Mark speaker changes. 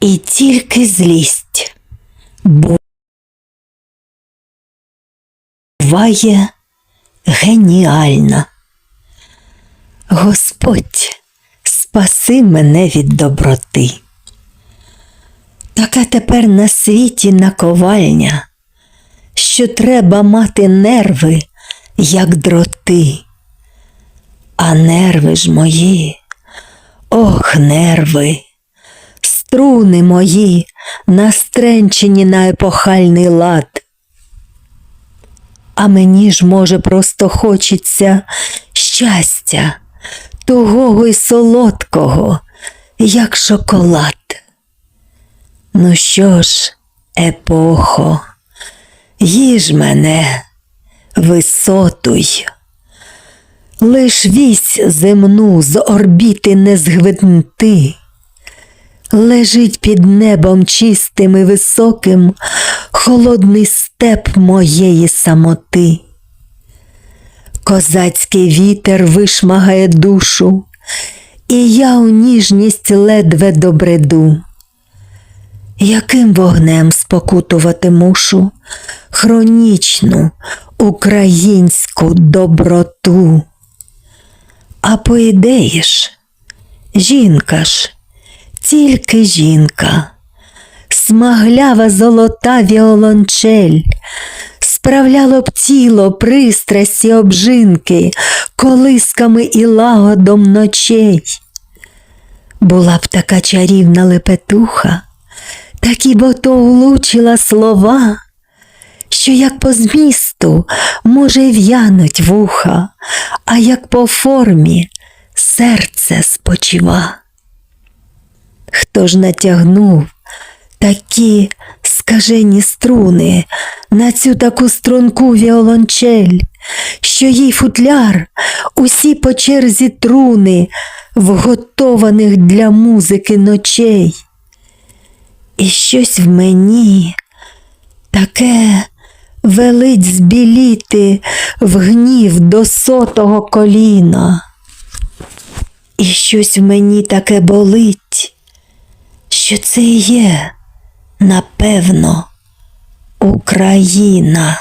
Speaker 1: і тільки злість буває геніальна. Господь, спаси мене від доброти. Така тепер на світі наковальня, що треба мати нерви, як дроти. А нерви ж мої, ох, нерви, струни мої, настренчені на епохальний лад. А мені ж, може, просто хочеться щастя, тугого й солодкого, як шоколад. Ну що ж, епохо, їж мене, висотуй. Лиш вісь земну з орбіти не згвинти. Лежить під небом чистим і високим холодний степ моєї самоти. Козацький вітер вишмагає душу, і я у ніжність ледве добреду. Яким вогнем спокутувати мушу хронічну українську доброту? А по ідеї жінка ж, тільки жінка, смаглява золота віолончель, справляло б тіло пристрасті обжинки, колисками і лагодом ночей. Була б така чарівна лепетуха, такі бо то улучила слова, що як по змісту може в'януть вуха, а як по формі серце спочива. Хто ж натягнув такі скажені струни на цю таку струнку віолончель, що їй футляр усі по черзі труни, вготованих для музики ночей. І щось в мені таке велить збіліти в гнів до сотого коліна. І щось в мені таке болить, що це є, напевно, Україна.